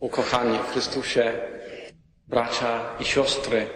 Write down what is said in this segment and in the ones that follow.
Ukochani w Chrystusie, bracia i siostry,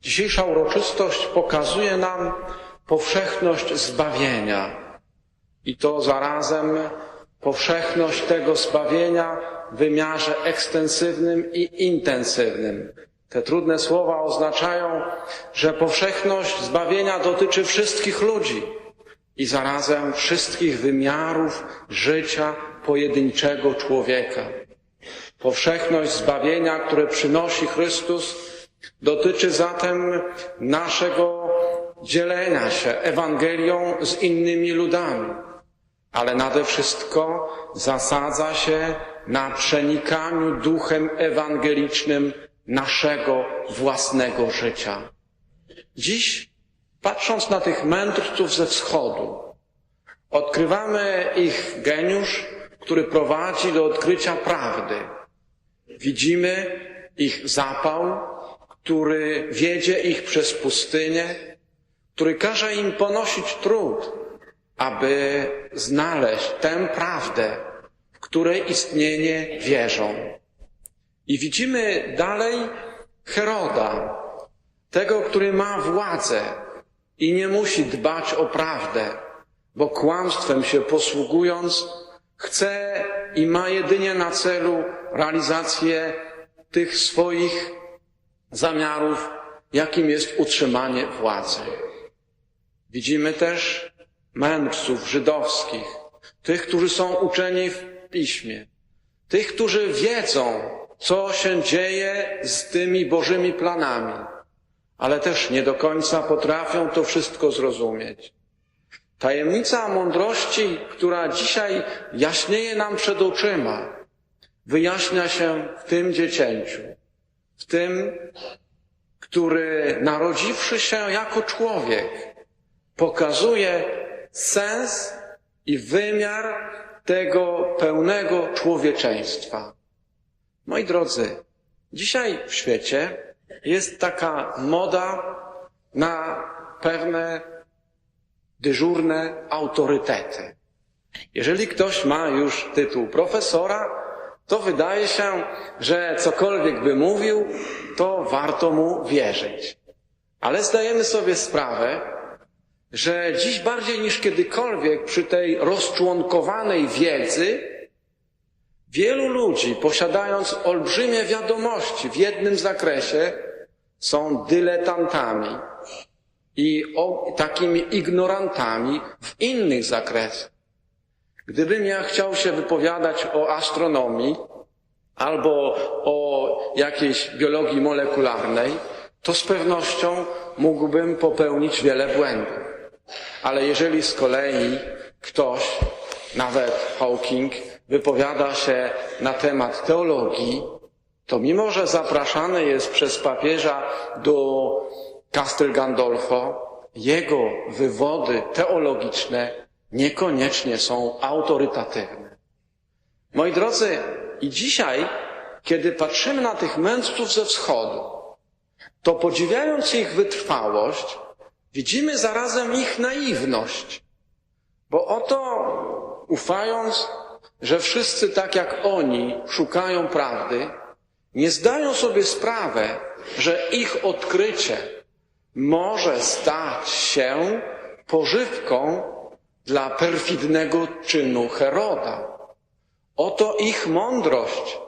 dzisiejsza uroczystość pokazuje nam powszechność zbawienia i to zarazem powszechność tego zbawienia w wymiarze ekstensywnym i intensywnym. Te trudne słowa oznaczają, że powszechność zbawienia dotyczy wszystkich ludzi i zarazem wszystkich wymiarów życia pojedynczego człowieka. Powszechność zbawienia, które przynosi Chrystus, dotyczy zatem naszego dzielenia się Ewangelią z innymi ludami, ale nade wszystko zasadza się na przenikaniu duchem ewangelicznym naszego własnego życia. Dziś, patrząc na tych mędrców ze wschodu, odkrywamy ich geniusz, który prowadzi do odkrycia prawdy. Widzimy ich zapał, który wiedzie ich przez pustynię, który każe im ponosić trud, aby znaleźć tę prawdę, w której istnienie wierzą. I widzimy dalej Heroda, tego, który ma władzę i nie musi dbać o prawdę, bo kłamstwem się posługując, chce i ma jedynie na celu realizację tych swoich zamiarów, jakim jest utrzymanie władzy. Widzimy też mędrców żydowskich, tych, którzy są uczeni w piśmie, tych, którzy wiedzą, co się dzieje z tymi Bożymi planami, ale też nie do końca potrafią to wszystko zrozumieć. Tajemnica mądrości, która dzisiaj jaśnieje nam przed oczyma, wyjaśnia się w tym dziecięciu, w tym, który narodziwszy się jako człowiek, pokazuje sens i wymiar tego pełnego człowieczeństwa. Moi drodzy, dzisiaj w świecie jest taka moda na pewne dyżurne autorytety. Jeżeli ktoś ma już tytuł profesora, to wydaje się, że cokolwiek by mówił, to warto mu wierzyć. Ale zdajemy sobie sprawę, że dziś bardziej niż kiedykolwiek przy tej rozczłonkowanej wiedzy, wielu ludzi, posiadając olbrzymie wiadomości w jednym zakresie, są dyletantami i takimi ignorantami w innych zakresach. Gdybym ja chciał się wypowiadać o astronomii albo o jakiejś biologii molekularnej, to z pewnością mógłbym popełnić wiele błędów. Ale jeżeli z kolei ktoś, nawet Hawking, wypowiada się na temat teologii, to mimo, że zapraszany jest przez papieża do Castel Gandolfo, jego wywody teologiczne niekoniecznie są autorytatywne. Moi drodzy, i dzisiaj, kiedy patrzymy na tych mędrców ze wschodu, to podziwiając ich wytrwałość, widzimy zarazem ich naiwność. Bo oto, ufając, że wszyscy tak jak oni szukają prawdy, nie zdają sobie sprawę, że ich odkrycie może stać się pożywką dla perfidnego czynu Heroda. Oto ich mądrość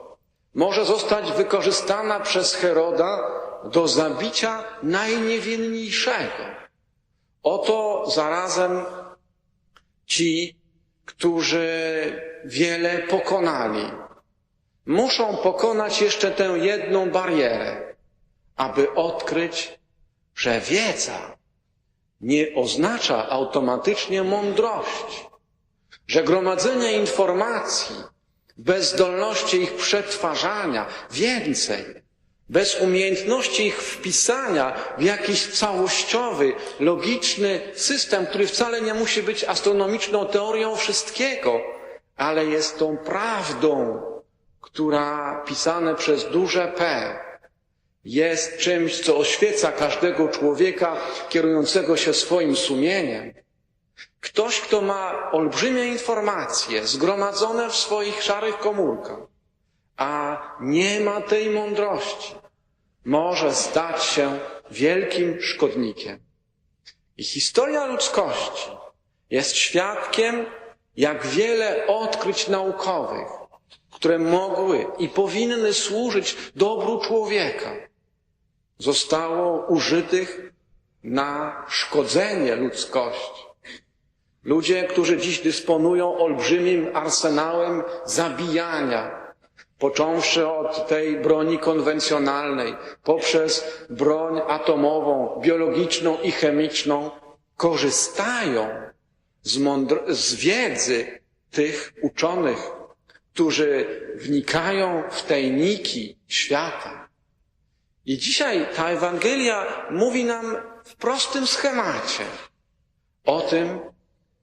może zostać wykorzystana przez Heroda do zabicia najniewinniejszego. Oto zarazem ci, którzy wiele pokonali, muszą pokonać jeszcze tę jedną barierę, aby odkryć, że wiedza nie oznacza automatycznie mądrości, że gromadzenie informacji bez zdolności ich przetwarzania, więcej, bez umiejętności ich wpisania w jakiś całościowy, logiczny system, który wcale nie musi być astronomiczną teorią wszystkiego, ale jest tą prawdą, która pisane przez duże P jest czymś, co oświeca każdego człowieka kierującego się swoim sumieniem. Ktoś, kto ma olbrzymie informacje zgromadzone w swoich szarych komórkach, a nie ma tej mądrości, może stać się wielkim szkodnikiem. I historia ludzkości jest świadkiem, jak wiele odkryć naukowych, które mogły i powinny służyć dobru człowieka, zostało użytych na szkodzenie ludzkości. Ludzie, którzy dziś dysponują olbrzymim arsenałem zabijania, począwszy od tej broni konwencjonalnej, poprzez broń atomową, biologiczną i chemiczną, korzystają z, z wiedzy tych uczonych, którzy wnikają w tajniki świata. I dzisiaj ta Ewangelia mówi nam w prostym schemacie o tym,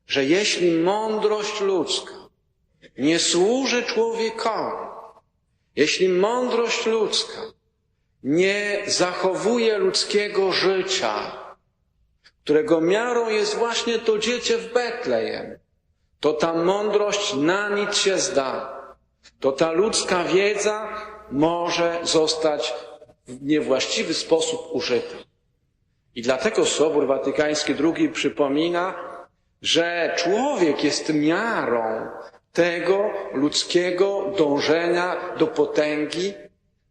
że jeśli mądrość ludzka nie służy człowiekowi, jeśli mądrość ludzka nie zachowuje ludzkiego życia, którego miarą jest właśnie to dziecię w Betlejem, to ta mądrość na nic się zda. To ta ludzka wiedza może zostać w niewłaściwy sposób użyta. I dlatego Sobór Watykański II przypomina, że człowiek jest miarą tego ludzkiego dążenia do potęgi,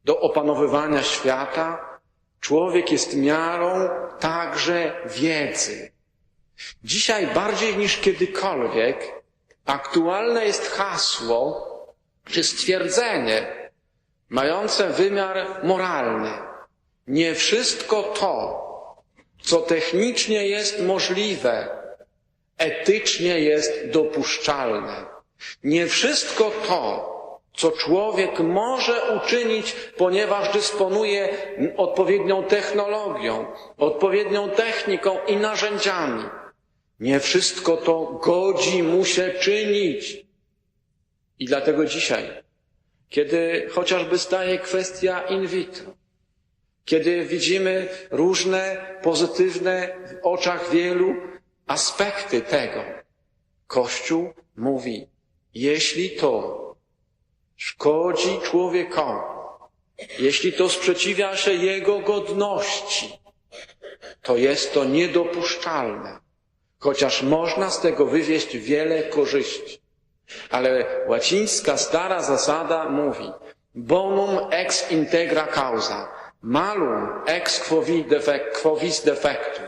do opanowywania świata. Człowiek jest miarą także wiedzy. Dzisiaj bardziej niż kiedykolwiek aktualne jest hasło czy stwierdzenie mające wymiar moralny. Nie wszystko to, co technicznie jest możliwe, etycznie jest dopuszczalne. Nie wszystko to, co człowiek może uczynić, ponieważ dysponuje odpowiednią technologią, odpowiednią techniką i narzędziami. Nie wszystko to godzi mu się czynić. I dlatego dzisiaj, kiedy chociażby staje kwestia in vitro, kiedy widzimy różne pozytywne w oczach wielu aspekty tego, Kościół mówi, jeśli to szkodzi człowiekowi, jeśli to sprzeciwia się jego godności, to jest to niedopuszczalne, chociaż można z tego wywieźć wiele korzyści. Ale łacińska stara zasada mówi bonum ex integra causa, malum ex defect, quovis defectu.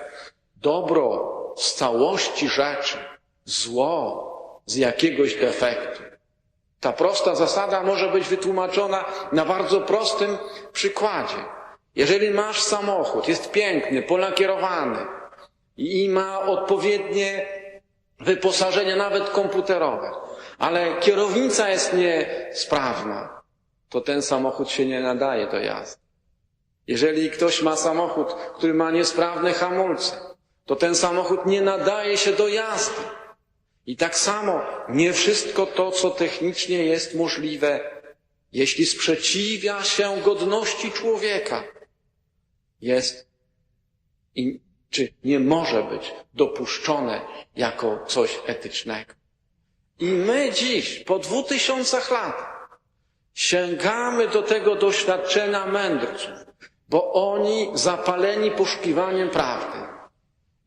Dobro z całości rzeczy, zło z jakiegoś defektu. Ta prosta zasada może być wytłumaczona na bardzo prostym przykładzie. Jeżeli masz samochód, jest piękny, polakierowany i ma odpowiednie wyposażenie, nawet komputerowe, ale kierownica jest niesprawna, to ten samochód się nie nadaje do jazdy. Jeżeli ktoś ma samochód, który ma niesprawne hamulce, to ten samochód nie nadaje się do jazdy. I tak samo nie wszystko to, co technicznie jest możliwe, jeśli sprzeciwia się godności człowieka, jest i czy nie może być dopuszczone jako coś etycznego. I my dziś, po dwóch tysiącach lat, sięgamy do tego doświadczenia mędrców, bo oni zapaleni poszukiwaniem prawdy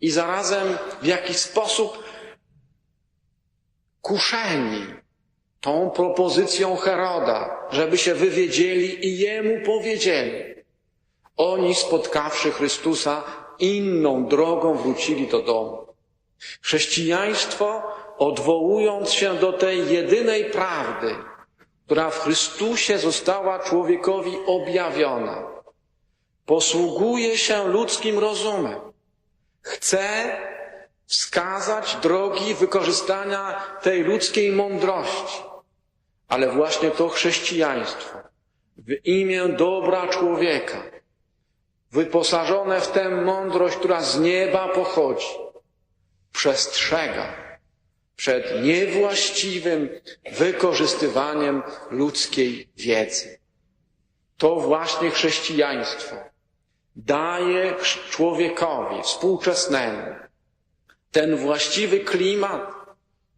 i zarazem w jakiś sposób kuszeni tą propozycją Heroda, żeby się wywiedzieli i jemu powiedzieli. Oni, spotkawszy Chrystusa, inną drogą wrócili do domu. Chrześcijaństwo, odwołując się do tej jedynej prawdy, która w Chrystusie została człowiekowi objawiona, posługuje się ludzkim rozumem. Chce wskazać drogi wykorzystania tej ludzkiej mądrości. Ale właśnie to chrześcijaństwo w imię dobra człowieka, wyposażone w tę mądrość, która z nieba pochodzi, przestrzega przed niewłaściwym wykorzystywaniem ludzkiej wiedzy. To właśnie chrześcijaństwo daje człowiekowi współczesnemu ten właściwy klimat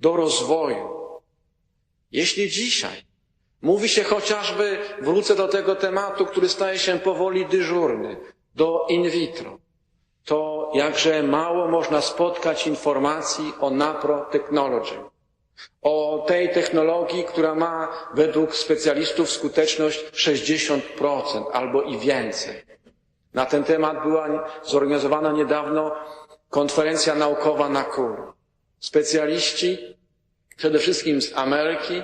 do rozwoju. Jeśli dzisiaj Mówi się chociażby, wrócę do tego tematu, który staje się powoli dyżurny, do in vitro. To jakże mało można spotkać informacji o naprotechnology. O tej technologii, która ma według specjalistów skuteczność 60% albo i więcej. Na ten temat była zorganizowana niedawno konferencja naukowa na KUR. Specjaliści, przede wszystkim z Ameryki,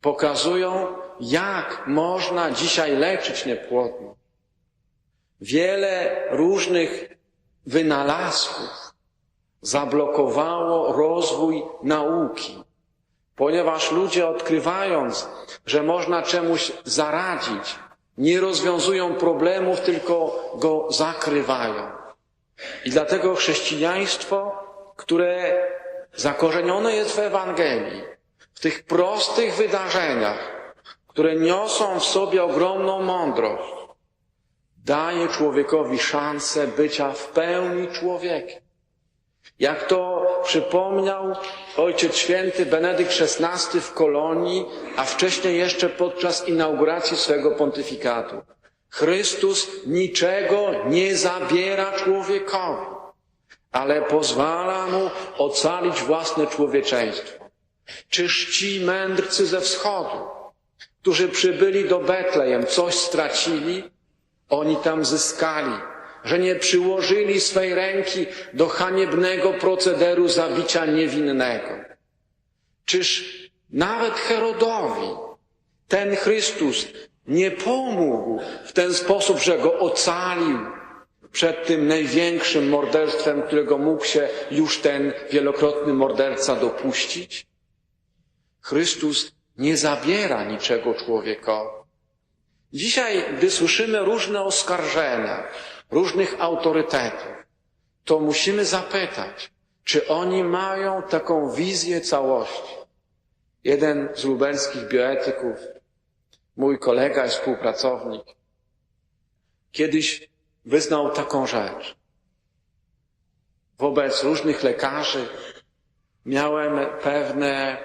pokazują, jak można dzisiaj leczyć niepłodność. Wiele różnych wynalazków zablokowało rozwój nauki, ponieważ ludzie odkrywając, że można czemuś zaradzić, nie rozwiązują problemów, tylko go zakrywają. I dlatego chrześcijaństwo, które zakorzenione jest w Ewangelii, w tych prostych wydarzeniach, które niosą w sobie ogromną mądrość, daje człowiekowi szansę bycia w pełni człowiekiem. Jak to przypomniał Ojciec Święty Benedykt XVI w Kolonii, a wcześniej jeszcze podczas inauguracji swego pontyfikatu. Chrystus niczego nie zabiera człowiekowi, ale pozwala mu ocalić własne człowieczeństwo. Czyż ci mędrcy ze wschodu, którzy przybyli do Betlejem, coś stracili? Oni tam zyskali, że nie przyłożyli swej ręki do haniebnego procederu zabicia niewinnego. Czyż nawet Herodowi ten Chrystus nie pomógł w ten sposób, że go ocalił przed tym największym morderstwem, którego mógł się już ten wielokrotny morderca dopuścić? Chrystus nie zabiera niczego człowiekowi. Dzisiaj, gdy słyszymy różne oskarżenia różnych autorytetów, to musimy zapytać, czy oni mają taką wizję całości. Jeden z lubelskich bioetyków, mój kolega i współpracownik, kiedyś wyznał taką rzecz. Wobec różnych lekarzy miałem pewne,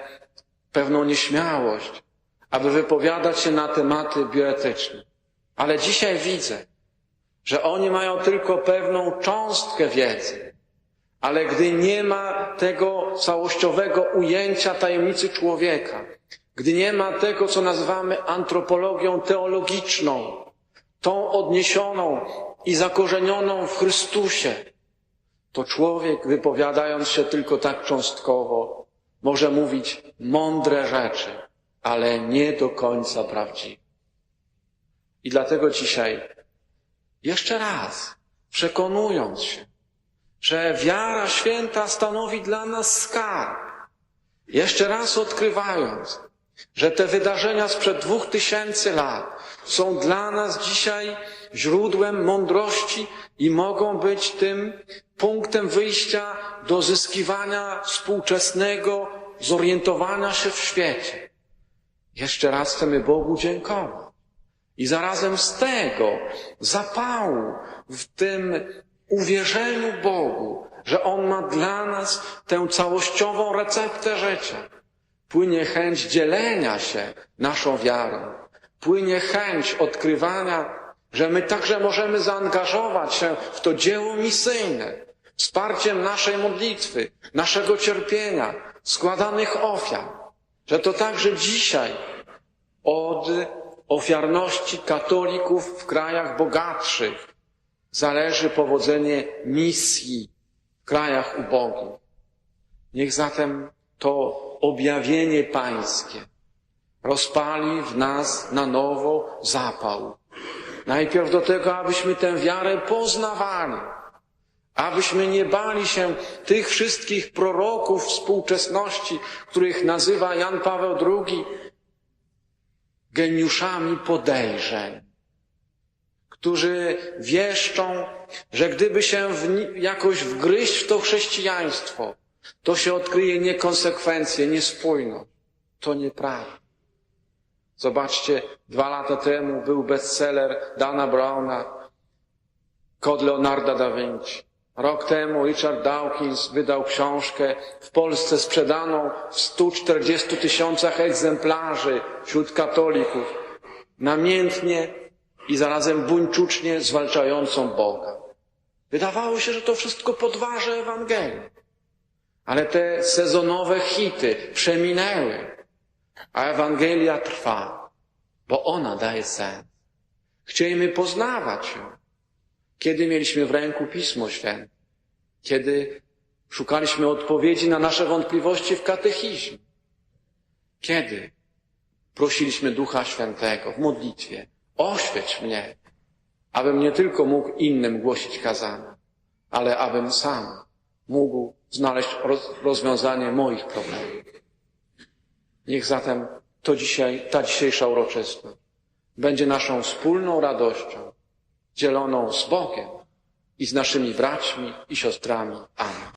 pewną nieśmiałość, aby wypowiadać się na tematy bioetyczne. Ale dzisiaj widzę, że oni mają tylko pewną cząstkę wiedzy. Ale gdy nie ma tego całościowego ujęcia tajemnicy człowieka, gdy nie ma tego, co nazywamy antropologią teologiczną, tą odniesioną i zakorzenioną w Chrystusie, to człowiek, wypowiadając się tylko tak cząstkowo, może mówić mądre rzeczy, ale nie do końca prawdziwe. I dlatego dzisiaj, jeszcze raz, przekonując się, że wiara święta stanowi dla nas skarb, jeszcze raz odkrywając, że te wydarzenia sprzed dwóch tysięcy lat są dla nas dzisiaj źródłem mądrości i mogą być tym punktem wyjścia do zyskiwania współczesnego zorientowania się w świecie. Jeszcze raz chcemy Bogu dziękować. I zarazem z tego zapału w tym uwierzeniu Bogu, że On ma dla nas tę całościową receptę życia, płynie chęć dzielenia się naszą wiarą, płynie chęć odkrywania, że my także możemy zaangażować się w to dzieło misyjne, wsparciem naszej modlitwy, naszego cierpienia, składanych ofiar, że to także dzisiaj od ofiarności katolików w krajach bogatszych zależy powodzenie misji w krajach ubogich. Niech zatem to objawienie pańskie rozpali w nas na nowo zapał. Najpierw do tego, abyśmy tę wiarę poznawali, abyśmy nie bali się tych wszystkich proroków współczesności, których nazywa Jan Paweł II geniuszami podejrzeń, którzy wieszczą, że gdyby się w, jakoś wgryźć w to chrześcijaństwo, to się odkryje niekonsekwencje, niespójność. To nieprawda. Zobaczcie, dwa lata temu był bestseller Dana Browna, Kod Leonarda da Vinci. Rok temu Richard Dawkins wydał książkę w Polsce sprzedaną w 140 tysiącach egzemplarzy wśród katolików, namiętnie i zarazem buńczucznie zwalczającą Boga. Wydawało się, że to wszystko podważy Ewangelię. Ale te sezonowe hity przeminęły, a Ewangelia trwa, bo ona daje sens. Chcieliśmy poznawać ją. Kiedy mieliśmy w ręku Pismo Święte? Kiedy szukaliśmy odpowiedzi na nasze wątpliwości w katechizmie? Kiedy prosiliśmy Ducha Świętego w modlitwie? Oświeć mnie, abym nie tylko mógł innym głosić kazania, ale abym sam mógł znaleźć roz, rozwiązanie moich problemów. Niech zatem to dzisiaj, ta dzisiejsza uroczystość będzie naszą wspólną radością, dzieloną z Bogiem i z naszymi braćmi i siostrami. Amen.